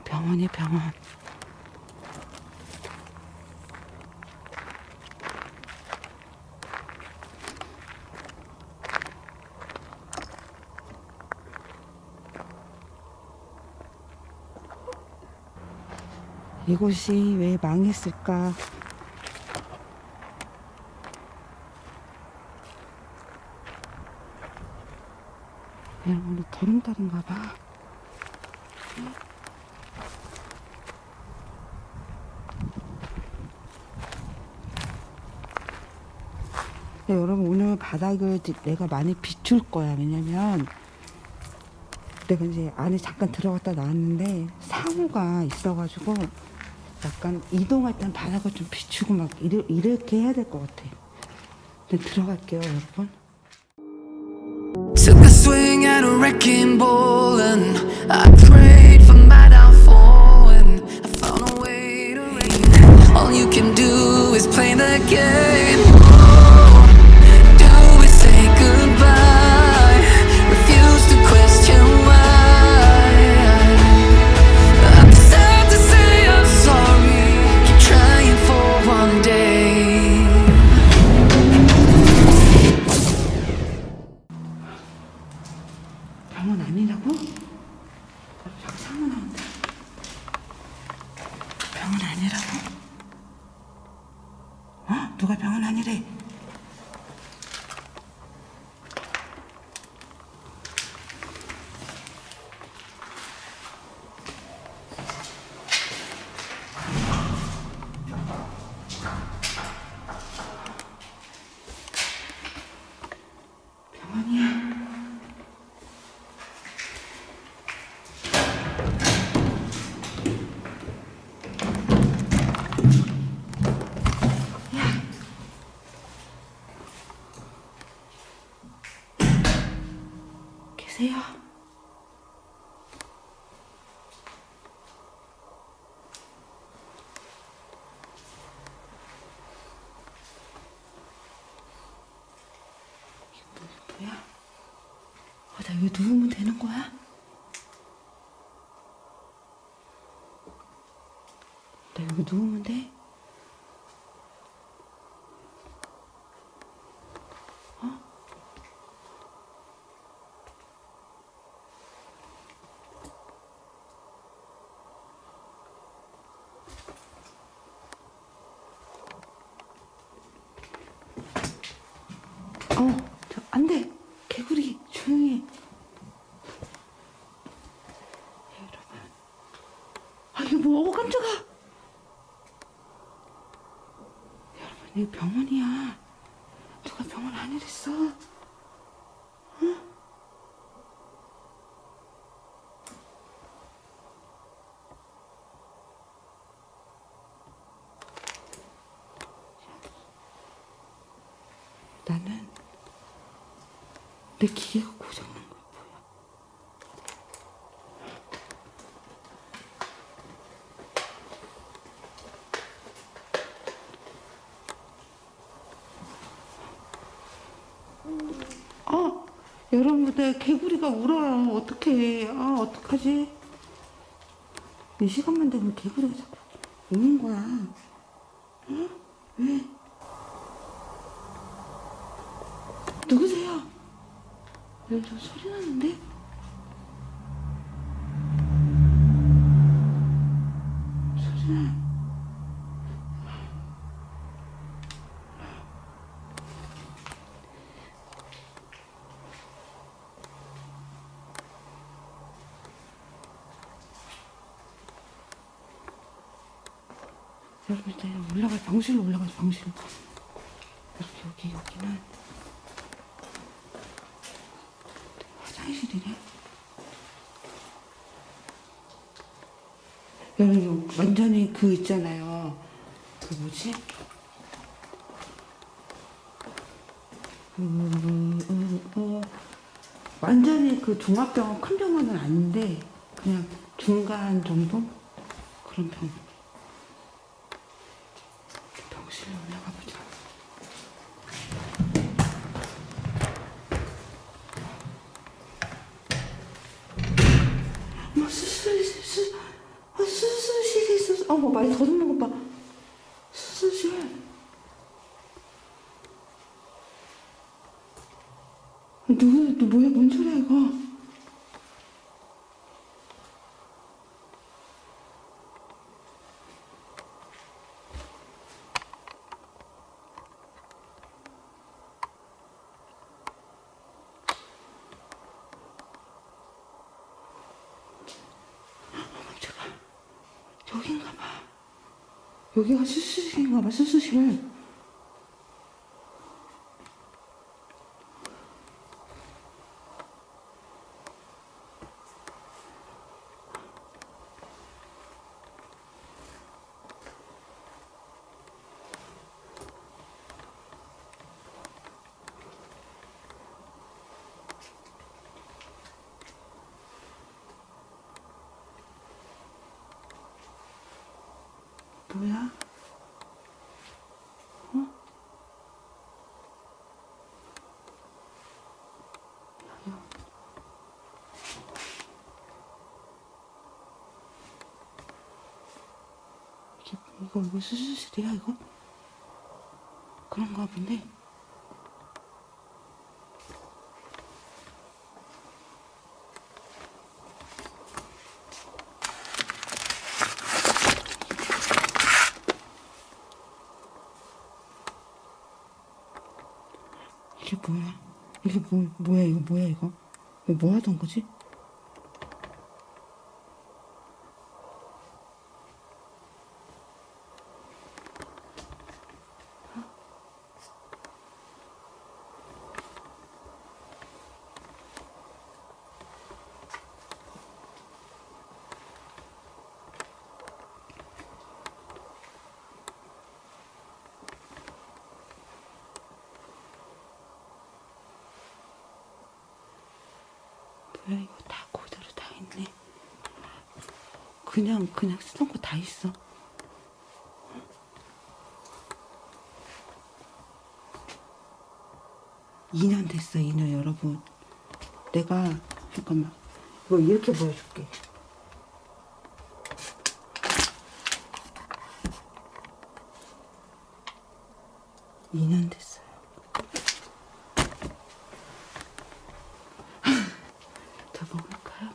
이 병원이 병원. 이곳이 왜 망했을까? 오늘 보름달인가 봐. 네, 여러분 오늘 바닥을 지- 내가 많이 비출 거야. 왜냐면 내가 이제 안에 잠깐 들어갔다 나왔는데 사고가 있어가지고 약간 이동할 땐 바닥을 좀 비추고 막 이르, 이렇게 해야 될 것 같아. 네, 들어갈게요, 여러분. Took a swing at a wrecking ball and I prayed for my downfall and I found a way to reign. All you can do is play the game. 이게 뭐야? 어, 나 여기 누우면 되는 거야? 나 여기 누우면 돼? 어, 저, 안 돼. 개구리, 조용히 해. 예, 여러분. 뭐, 어, 깜짝아. 여러분, 이거 병원이야. 누가 병원 아니랬어. 나는 내 기계가 고장난 거야 뭐야 아 내 개구리가 울어요 어떡해 아 어떡하지 이 시간만 되면 개구리가 자꾸 우는 거야 어? 왜? 누구세요? 좀 소리 나는데? 소리 나. 여러분 일단 올라가 병실로 올라가 병실로 이렇게 여기 여기는 화장실이네. 여러분 완전히 그 있잖아요. 그 뭐지? 그, 어, 어, 완전히 그 종합병원 큰 병원은 아닌데 그냥 중간 정도 그런 병원. 병실로 올라가 보자. 뭐 수술 수술 많이 더듬는 것 봐. 수술실. 누구, 너 뭐야, 뭔 소리야, 이거? 깜짝아. 여긴가 봐. 여기가 수술실인가 봐, 수술실. 뭐야? 어? 야, 이게 이거 이거 수술실이야 이거? 그런가 본데. 뭐야? 이게 뭐 뭐야 이거 뭐야 이거? 이거 뭐 하던 거지? 뭐야 이거 다 그대로 다 있네. 그냥 그냥 쓰던 거 다 있어. 2년 됐어, 2년 여러분. 내가 잠깐만 이거 이렇게 보여줄게. 이년 됐어요. 더 먹을까요?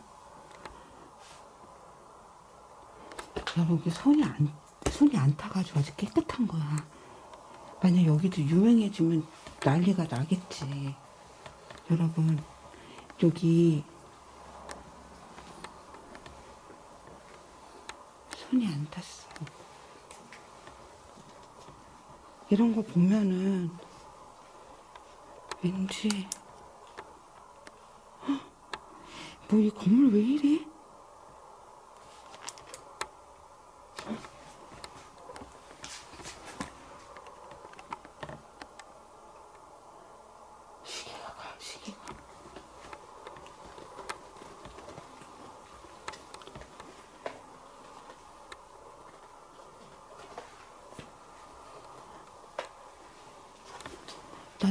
이게 손이 안 손이 안 타가지고 아주 깨끗한 거야. 만약 여기도 유명해지면 난리가 나겠지. 여러분 여기 손이 안 탔어. 이런 거 보면은 왠지 뭐 이 건물 왜 이래?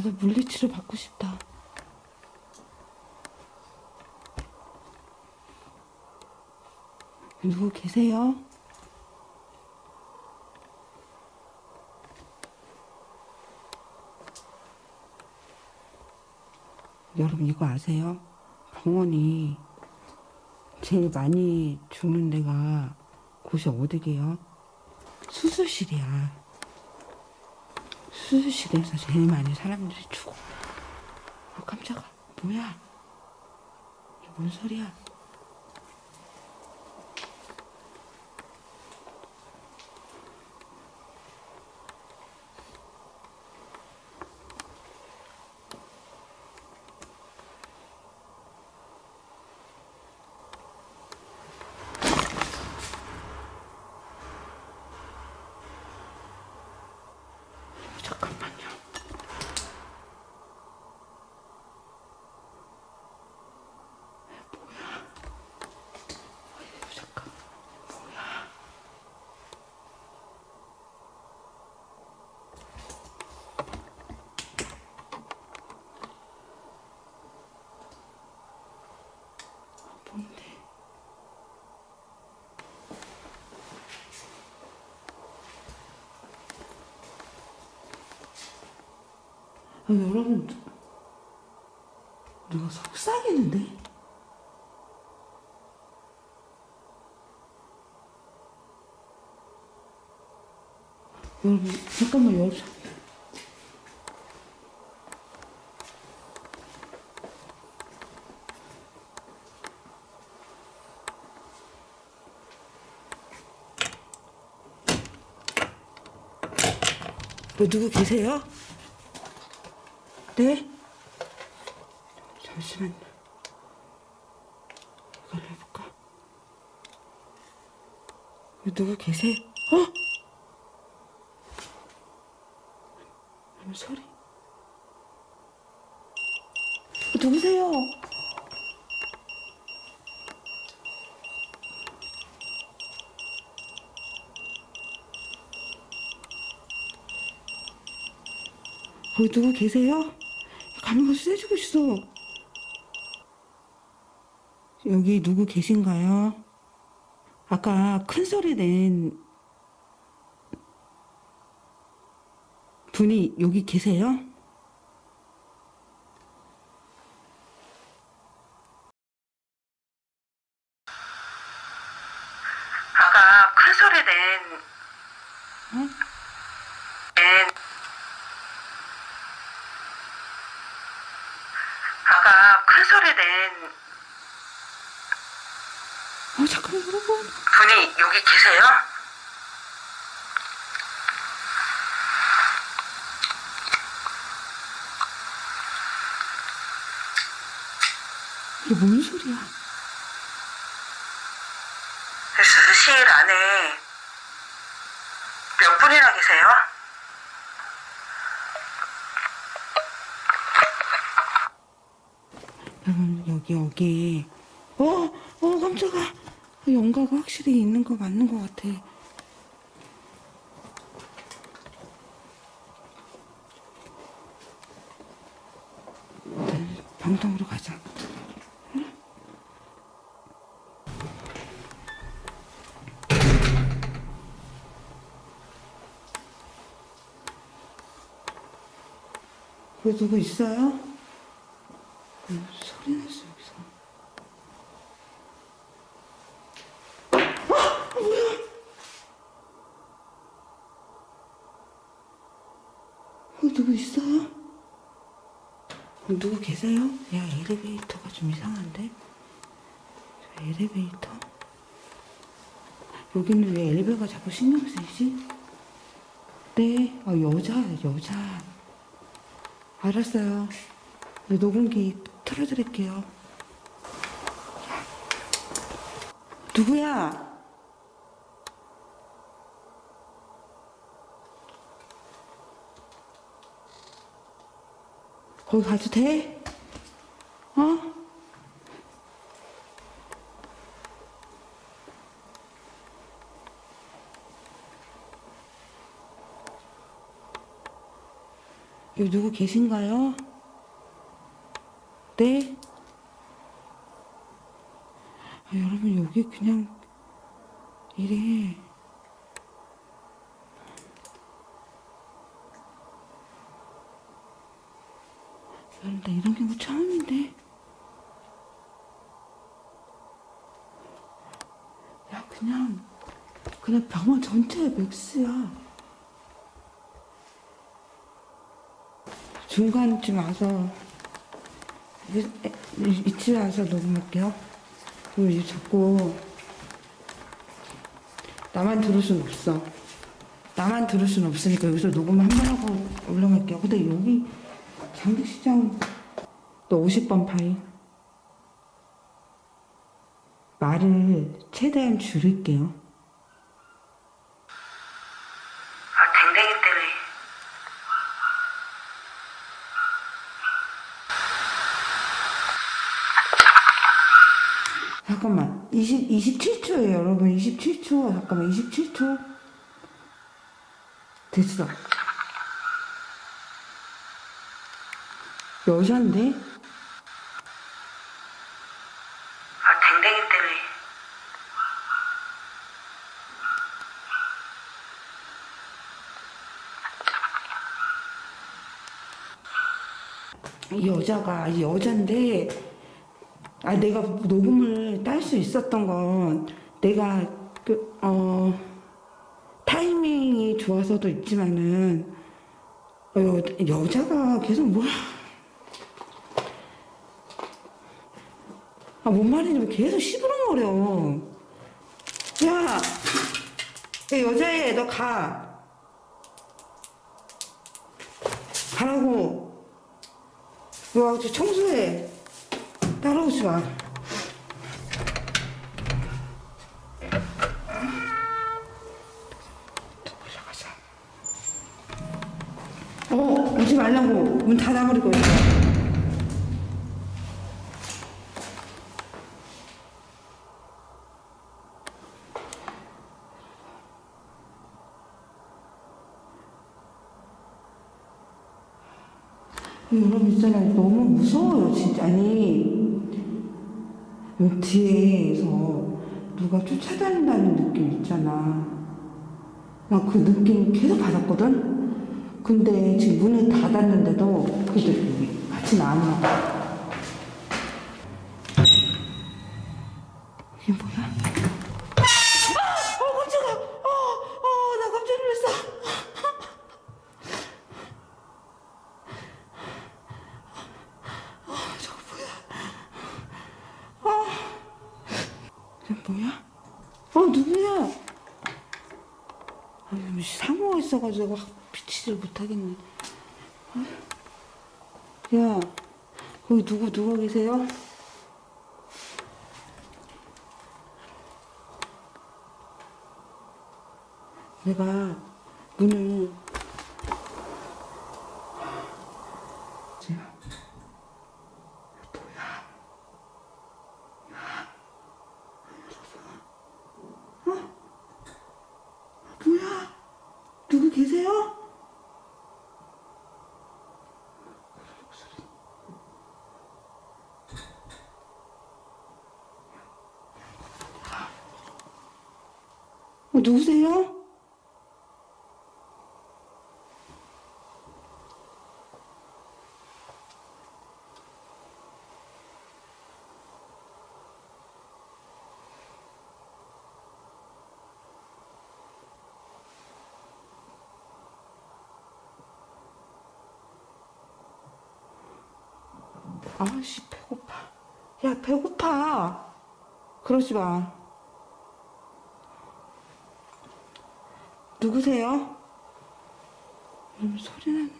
나도 물리치료 받고 싶다. 누구 계세요? 여러분 이거 아세요? 병원이 제일 많이 죽는 데가 곳이 어디게요? 수술실이야. 수술실에서 제일 많이 사람들이 죽어. 어, 깜짝아. 뭐야? 이게 뭔 소리야? 여러분 누가 속삭이는데? 여러분 잠깐만 여러분 뭐 누구 계세요? 네? 잠시만요. 이걸 해볼까? 뭐 누구 계세요? 어? 아니, 소리. 어, 누구세요? 거기 누구 계세요? 가면 쎄주고 있어. 여기 누구 계신가요? 아까 큰 소리 낸 분이 여기 계세요? 아까 큰 소리 낸, 어? 낸, 아까 큰 낸 어, 잠깐만, 여러분. 분이 여기 계세요? 이게 뭔 소리야? 수실 안에 몇 분이나 계세요? 여러분, 여기, 여기. 어, 어, 깜짝아. 연가가 확실히 있는 거 맞는 것 같아. 방통으로 가자. 왜 누구 있어요? 음, 소리 났어 여기서. 아, 뭐야? 어, 누구 있어요? 어, 누구 계세요? 야 엘리베이터가 좀 이상한데? 저 엘리베이터? 여기는 왜 엘리베이터가 자꾸 신경 쓰이지? 네, 아 여자 여자. 알았어요. 네, 녹음기 틀어드릴게요. 누구야? 거기 가도 돼? 어? 여기 누구 계신가요? 네? 아, 여러분, 여기 그냥, 이래. 여러분, 나 이런 경우 처음인데. 야, 그냥, 그냥 병원 전체에 맥스야. 중간쯤 와서 이- 이- 이쯤 와서 녹음할게요. 그럼 자꾸 나만 들을 순 없어. 나만 들을 순 없으니까 여기서 녹음 한 번 하고 올라갈게요. 근데 여기 장례식장 또 50번 파이 말을 최대한 줄일게요. 아, 댕댕이 때문에. 잠깐만 20, 27초예요 여러분 27초 잠깐만 27초. 됐어. 여잔데? 아, 댕댕이 때문에. 이 여자가 이 여잔데 아 내가 녹음을 딸 수 있었던 건 내가 그 어 타이밍이 좋아서도 있지만은 어, 여, 여자가 계속 뭐야 아 뭔 말인지 계속 시부렁거려 야, 야 여자애 너 가. 가라고. 너 청소해. 따라오지 마. 올라가자. 어, 오지 말라고. 문 닫아버리고 있어. 여러분 있잖아요. 너무 무서워요, 진짜. 아니, 여기 뒤에서 누가 쫓아다닌다는 느낌 있잖아. 나 그 느낌 계속 받았거든? 근데 지금 문을 닫았는데도 그 느낌이 같이 나왔나 봐. 이게 뭐야? 아! 어! 어, 어, 나 깜짝 놀랐어. 이게 뭐야? 어 누구야? 아, 뭐 상호가 있어가지고 확 비치질 못하겠네. 아, 야, 거기 누구 누워 계세요? 내가 문을 제가 뭐야? 누구 계세요? 어, 누구세요? 아씨 배고파. 야 배고파. 그러지 마. 누구세요? 음, 소리 나는데.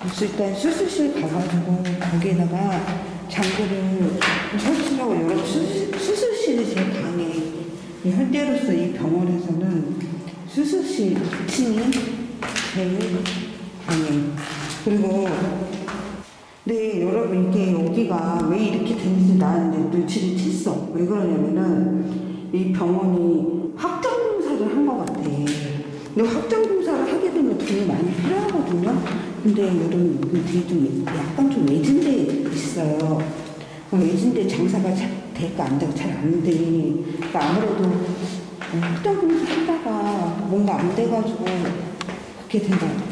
그래서 일단 수술실 가가지고 거기에다가 장구를 설치라고 열어 수술, 수술실이 강해. 이 현대로서 이 병원에서는 수술실 2층이 제일 강해. 그리고 네, 여러분 이게 여기가 왜 이렇게 됐는지 나는 눈치를 챘어. 왜 그러냐면은 이 병원이 근데 확정 검사를 하게 되면 돈이 많이 필요하거든요. 근데 여기 되게 좀 약간 좀 외진 데 있어요. 그 외진 데 장사가 잘 될까 안 될까 잘안 돼. 그러니까 아무래도 어, 확정 검사 하다가 뭔가 안 돼가지고 그렇게 된 것 같아.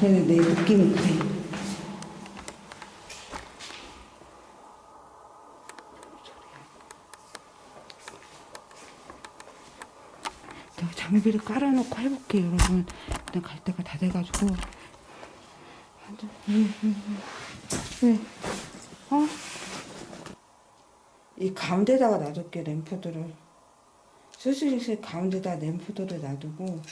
그래서 내 느낌이 그래. 내가 장비를 깔아놓고 해볼게요, 여러분. 일단 갈 때가 다 돼가지고. 앉아. 왜, 왜? 어? 이 가운데다가 놔둘게, 램프들을. 수술실 가운데다 램프들을 놔두고.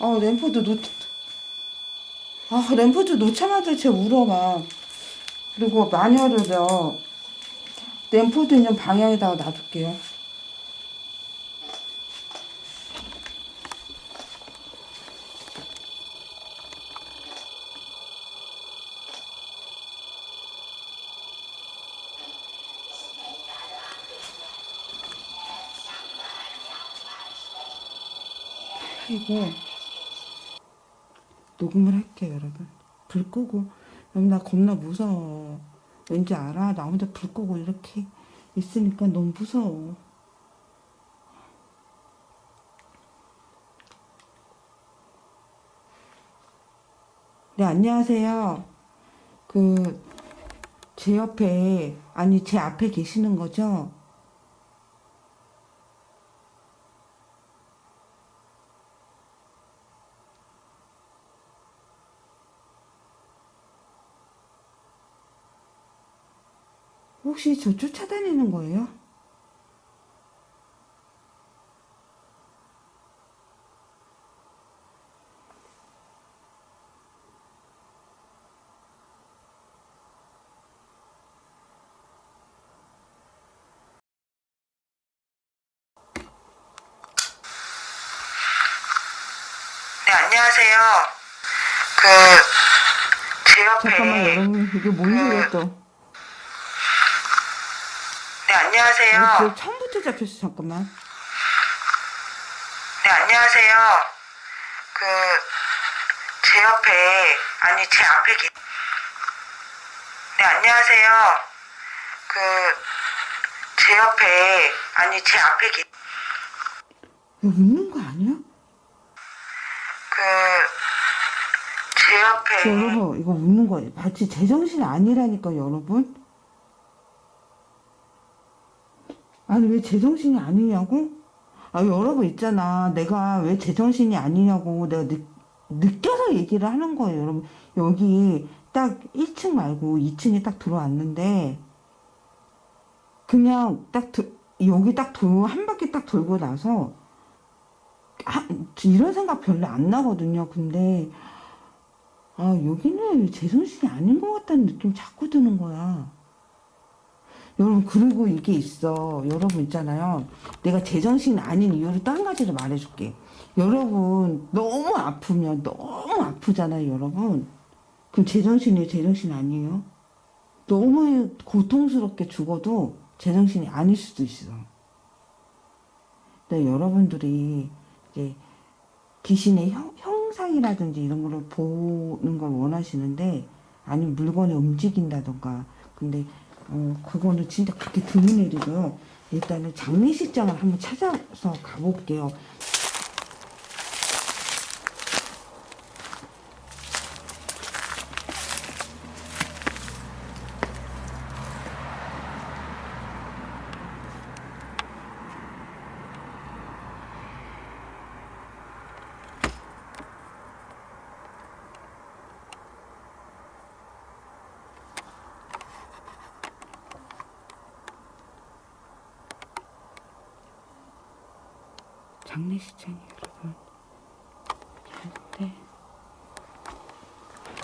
아, 램프도 놓, 아, 램프도 놓자마자 쟤 울어, 막. 그리고 마녀를요, 램프도 있는 방향에다가 놔둘게요. 그리고 녹음을 할게요, 여러분. 불 끄고. 여러분, 나 겁나 무서워. 왠지 알아? 나 혼자 불 끄고 이렇게 있으니까 너무 무서워. 네, 안녕하세요. 그, 제 옆에, 아니, 제 앞에 계시는 거죠? 혹시 저 쫓아다니는 거예요? 네, 안녕하세요. 그, 제 옆에. 잠깐만, 여러분. 이게 뭔 그- 소리야, 또. 네, 안녕하세요. 그 처음부터 잡혔어, 잠깐만. 네, 안녕하세요. 그, 제 옆에, 아니, 제 앞에 계, 네, 안녕하세요. 그, 제 옆에, 아니, 제 앞에 계, 이거 웃는 거 아니야? 그, 제 옆에, 저 여러분, 이거 웃는 거예요. 마치 제정신 아니라니까, 여러분. 아니, 왜 제정신이 아니냐고? 아, 여러분 있잖아. 내가 왜 제정신이 아니냐고 내가 느, 느껴서 얘기를 하는 거예요, 여러분. 여기 딱 1층 말고 2층에 딱 들어왔는데, 그냥 딱, 들- 여기 딱 돌, 한 바퀴 딱 돌고 나서, 아, 이런 생각 별로 안 나거든요. 근데, 아, 여기는 제정신이 아닌 것 같다는 느낌 자꾸 드는 거야. 여러분, 그리고 이게 있어. 여러분 있잖아요. 내가 제정신 아닌 이유를 또 한 가지를 말해줄게. 여러분, 너무 아프면 너무 아프잖아요, 여러분. 그럼 제정신이에요, 제정신 아니에요? 너무 고통스럽게 죽어도 제정신이 아닐 수도 있어. 근데 여러분들이 이제 귀신의 형, 형상이라든지 이런 거를 보는 걸 원하시는데 아니면 물건이 움직인다던가 근데 어 그거는 진짜 그렇게 드문 일이고요. 일단은 장례식장을 한번 찾아서 가볼게요 장례식장이 여러분. 근데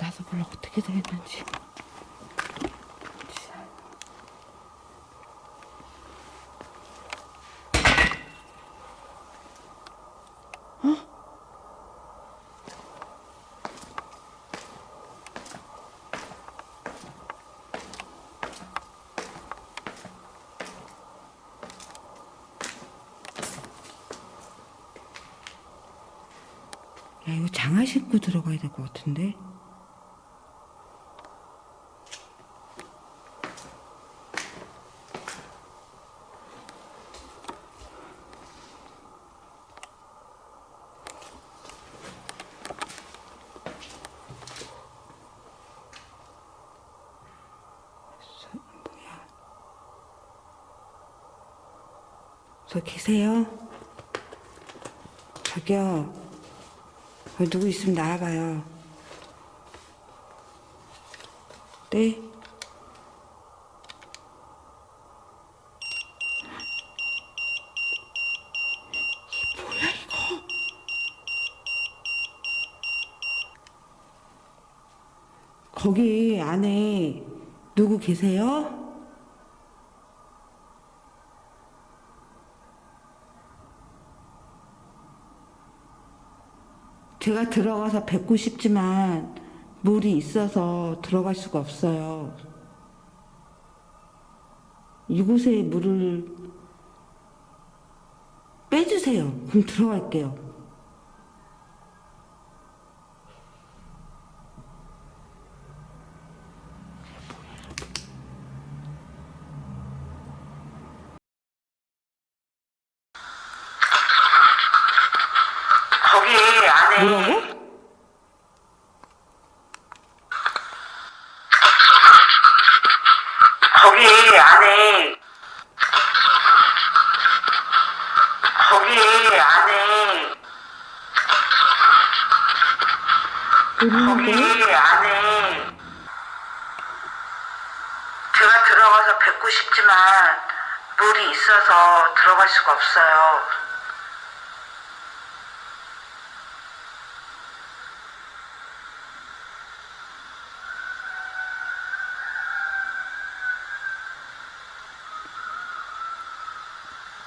나도 몰라 어떻게 되었는지 야 이거 장화 신고 들어가야 될 것 같은데 계세요 어, 누구 있으면 나와봐요. 네? 거기 안에 누구 계세요? 제가 들어가서 뵙고 싶지만 물이 있어서 들어갈 수가 없어요. 이곳에 물을 빼주세요. 그럼 들어갈게요. 거기 안에 뭐라고? 거기 안에 거기 안에 모르는데? 거기 안에 제가 들어가서 뵙고 싶지만 물이 있어서 들어갈 수가 없어요.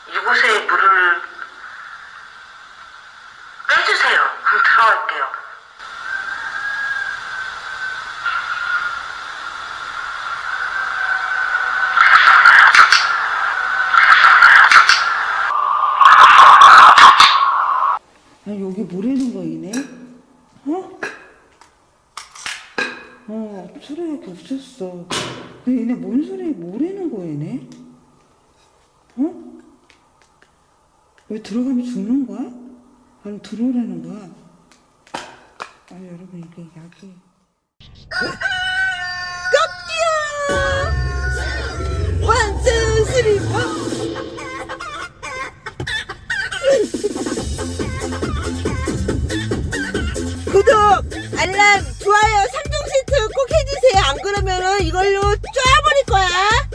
이곳에 물을 빼주세요. 그럼 들어갈게요. 아, 여기 모래는 거이네? 어? 어, 소리가 없었어. 근데 얘네 뭔 소리, 모래는 거이네? 어? 왜 들어가면 죽는 거야? 아니, 들어오라는 거야? 아니, 여러분, 이게 약이. 그러면은 이걸로 쪄버릴 거야.